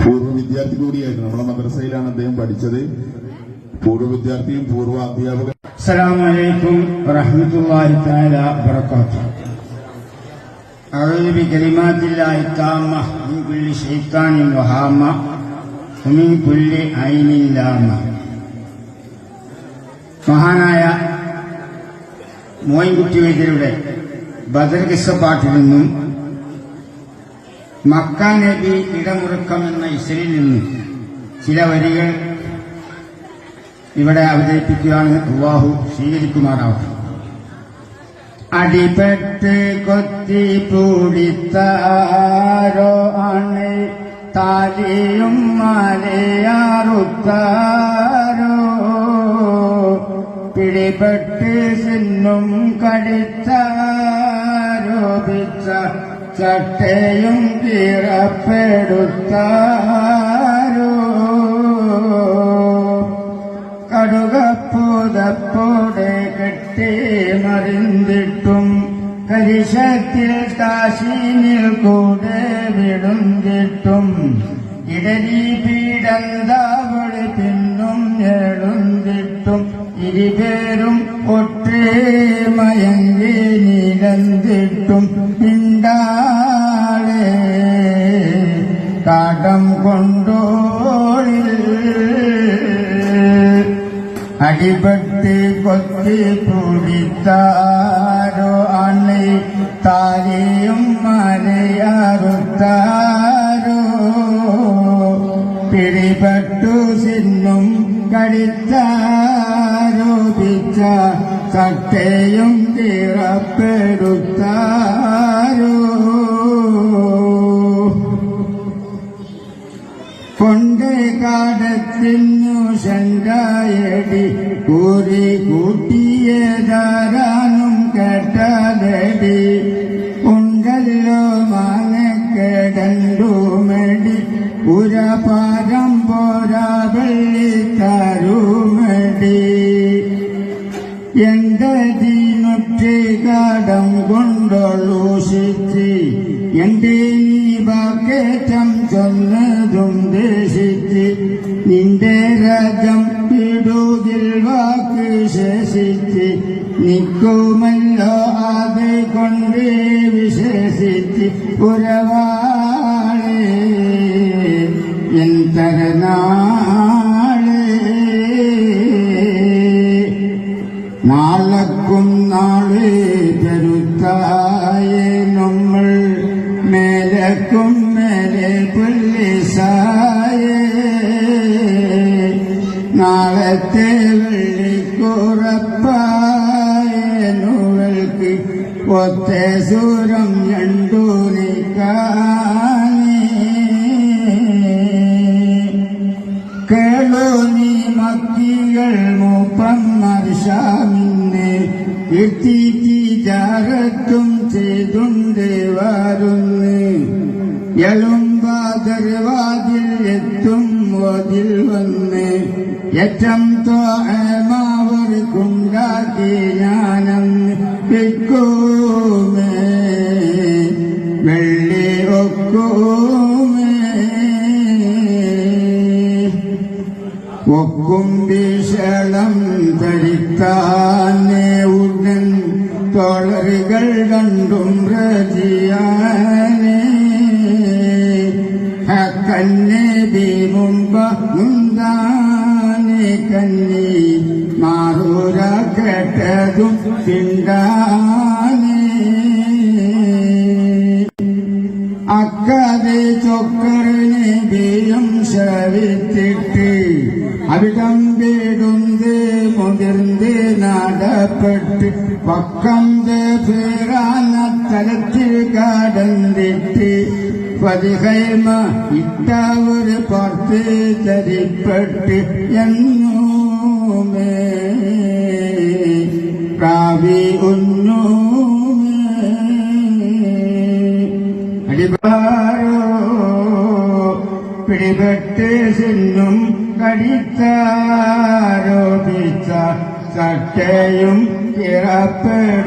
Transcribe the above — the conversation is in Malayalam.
പൂർവ്വ വിദ്യാർത്ഥി കൂടിയായിരുന്നു നമ്മളെ മദ്രസയിലാണ് അദ്ദേഹം പഠിച്ചത് പൂർവ്വ വിദ്യാർത്ഥിയും പൂർവ്വ അധ്യാപകൻ السلام عليكم ورحمة الله تعالى وبركاته أعوذ بكلمات الله التامة من كل شيطان وهامة ومن كل عين لامة മഹാനായ മോയിൻകുട്ടി വൈദ്യരുടെ ബദർ കിസ്സപ്പാട്ടിൽ നിന്നും മക്ക നബി ഇടമുറുക്കം എന്ന ഇസലിൽ നിന്ന് ചില വരികൾ ഇവിടെ അവതരിപ്പിക്കുകയാണ്. അള്ളാഹു സ്വീകരിക്കുമാറാവും അടിപെട്ട് കൊത്തി പൂടിത്താരോ ആണ്. താലിയും മലയാറുത്താരോ. പിടിപെട്ട് സിന്നും കടിച്ചാരോപിച്ച ചട്ടയും കീറപ്പെടുത്താരോ കടുകപ്പൂതപ്പോടെ കെട്ടി മറിഞ്ഞിട്ടും കരിശത്തിൽ കാശീനിൽ കൂടെ വിടുന്നിട്ടും ഇടലി പീഡന്താവൾ പിന്നും എഴുന്നിട്ടും ഇരുപേരും ഒട്ടേ മയങ്ങി നിരന്തിട്ടും പിണ്ടാളെ കാടം കൊണ്ടോളിൽ. അടിപെട്ട് കൊത്തി പൂടിത്താരോ അണി താലിയും മലയാറുത്താരോ. പിടിപെട്ടു സിന്നും കടിത്താരോപിച്ച ചട്ടയും തീറപ്പെടുത്താരോ കൊണ്ട് കാടത്തിനു ശങ്കായടി കൂറി കൂട്ടിയതാരാനും കേട്ടാലടി. ഉണ്ടല്ലോ മാനക്കെടണ്ടുമടി പുരപാരം പോരാ വെള്ളിത്തരുമടി. എന്റെ ദീനുറ്റി കാടം കൊണ്ടൊള്ളൂഷിച്ച് എന്റെ നീ വാക്കേറ്റം ചൊന്നതും ദേശിച്ച് നിൽക്കുമല്ലോ അത് കൊണ്ട് വിശേഷിച്ച് ഉറവാളെ എന്തരനാളെ നാളക്കും നാളെ പെരുത്തായെ നമ്മൾ. മേലക്കും മേലെ പുല്ലിസായേ ഒത്ത സൂരം രണ്ടു കേളോ നീ മക്കികൾ മൂപ്പന്മാർ ഷാമിന്നെ എത്തിച്ചാരത്തും ചെയ്തുണ്ട് വരുന്ന്. എളുമ്പാതർവാതിൽ എത്തും ഓതിൽ വന്ന്. ഏറ്റം തോമാവർക്കുണ്ടാക്കി ഒക്കും ഭീഷണം ധരിക്കാനേ ഉടൻ തോളറുകൾ കണ്ടും രചിയാനേ ഹക്കന്നെ ഭീമുമ്പ മുന്താനേ കന്നി മാറൂര കേട്ടതും പിണ്ടാനേ. അക്കാതെ ചൊക്കറിനെ ബിയം ശവിത്തിട്ട് அவிடம்பீடுந்து முதிர்ந்து நாடப்பட்டு பக்கந்து பேரான தலத்தில் கடந்திட்டு பதிகைமா இட்டாவது பார்த்து தரிப்பட்டு என்னுமே. காவி உன்னுமே. அடிபாரோ பிடிபட்டு சென்னும் സിന്നും ചക്കയും കിറപ്പെടുത്താരോ?